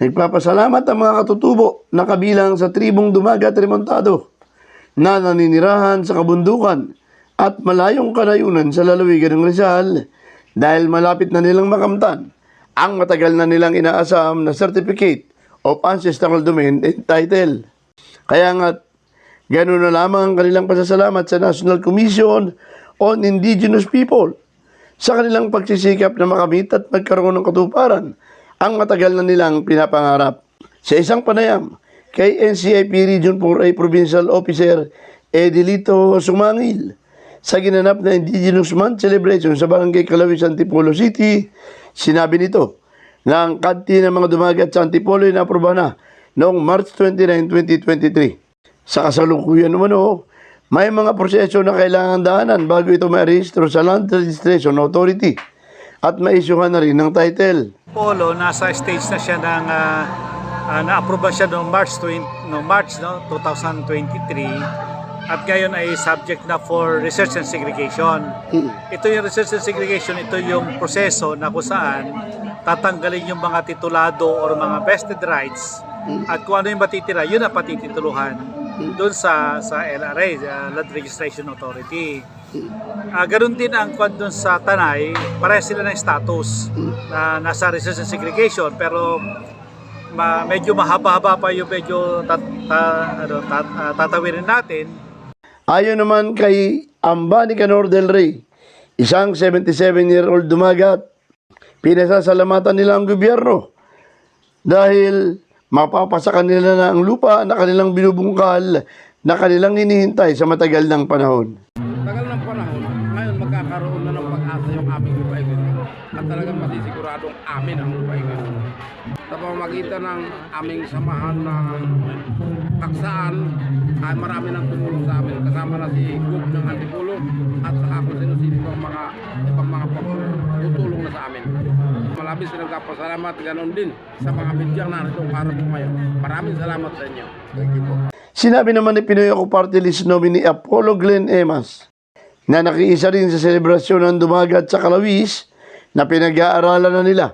Nagpapasalamat ang mga katutubo na kabilang sa tribong dumagat remontado na naninirahan sa kabundukan at malayong kanayunan sa lalawigan ng Rizal dahil malapit na nilang makamtan ang matagal na nilang inaasam na Certificate of Ancestral Domain and Title. Kaya nga, ganun na lamang ang kanilang pasasalamat sa National Commission on Indigenous People sa kanilang pagsisikap na makamit at magkaroon ng katuparan ang matagal na nilang pinapangarap. Sa isang panayam, kay NCIP Region 4A Provincial Officer Edilito Sumangil sa ginanap na Indigenous Month celebration sa Barangay Calawis, Antipolo City, sinabi nito na ang kanti ng mga dumagat sa Antipolo ay naproba na noong March 29, 2023. Sa kasalukuyan naman o, may mga proseso na kailangan daanan bago ito ma-rehistro sa Land Registration Authority at maisyuhan na rin ng title. Polo, nasa stage na siya ng uh, na-approve siya noong March 20, no, March no, 2023 at ngayon ay subject na for research and segregation. Ito yung research and segregation, ito yung proseso na kung saan tatanggalin yung mga titulado or mga vested rights at kung ano yung matitira, yun ang patitituluhan doon sa sa LRA, uh, Land Registration Authority. Ah, ganun din ang kwan doon sa Tanay, pareha sila ng status na nasa research segregation pero ma, medyo mahaba-haba pa yung medyo tat, ta- ano, tat, ah, tatawirin natin Ayon naman kay Ambani Canor del Rey, isang 77-year-old dumagat, pinasasalamatan nila ang gobyerno dahil mapapasakan nila na ang lupa na kanilang binubungkal na kanilang hinihintay sa matagal ng panahon. tagal ng panahon, ngayon magkakaroon na ng pag-asa yung aming lupain ito. At talagang masisiguradong amin ang lupain ito. Sa pamamagitan ng aming samahan ng taksaan, ay marami nang tumulong sa amin. Kasama na si Gub ng Antipulo at saka kung sino-sino mga ibang mga tutulong na sa amin. Malabis silang kapasalamat, ganon din sa mga bidyang narito para po ngayon. Maraming salamat sa inyo. Thank you po. Sinabi naman ni Pinoy ako party list nominee Apollo Glenn Emas na nakiisa rin sa selebrasyon ng dumagat sa Kalawis na pinag-aaralan na nila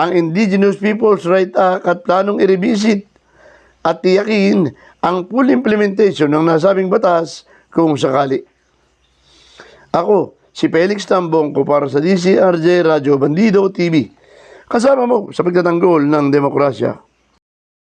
ang Indigenous Peoples' Right Act at planong i-revisit at tiyakin ang full implementation ng nasabing batas kung sakali. Ako, si Felix Tambong ko para sa DCRJ Radyo Bandido TV. Kasama mo sa pagtatanggol ng demokrasya.